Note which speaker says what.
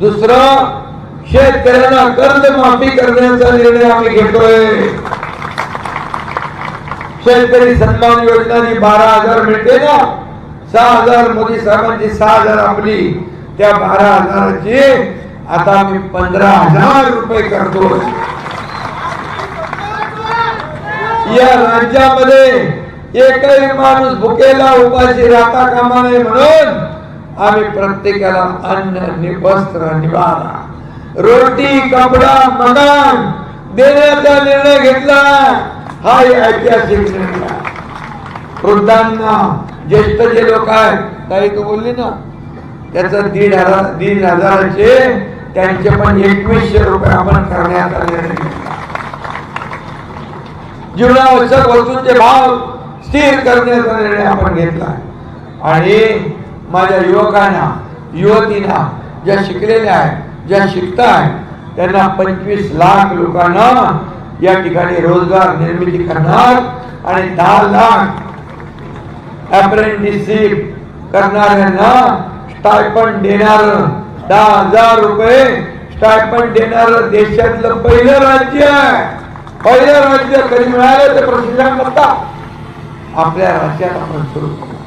Speaker 1: दुसरं शेतकऱ्यांना कर्ज माफी करण्याचा निर्णय आम्ही घेतोय. शेतकरी सन्मान योजना जी बारा हजार मिळते ना? सहा हजार मोदी साहेबांची सहा हजार आपली. त्या बारा हजाराची आता आम्ही पंधरा हजार रुपये करतो. या राज्यामध्ये एकही माणूस भुकेला उपाशी राहता कामा नये म्हणून आम्ही प्रत्येकाला अन्न नि- वस्त्र निवारा. रोटी कपडा मकान देण्याचा निर्णय घेतला. हा एक ऐतिहासिक निर्णय. वृद्धांना ज्येष्ठ जे लोक आहेत काही तू बोलली ना? त्याचं दीड हजार दीड हजाराचे त्यांचे पण एकवीसशे रुपये आपण करण्याचा निर्णय घेतला. जीवनावश्यक वस्तूंचे भाव स्थिर करण्याचा निर्णय आपण घेतला. आणि माझ्या युवकांना युवतींना ज्या शिकलेल्या आहेत ज्या शिकताय आहेत त्यांना पंचवीस लाख लोकांना या ठिकाणी रोजगार निर्मिती करणार आणि दहा लाख अप्रेंटिसशिप करणाऱ्यांना स्टायपन देणार. दहा हजार रुपये स्टायपन देणार देशातलं पहिलं राज्य आहे. पहिलं राज्य कधी मिळालं तर प्रशिक्षण करता? आपल्या राज्यात आपण सुरू करू.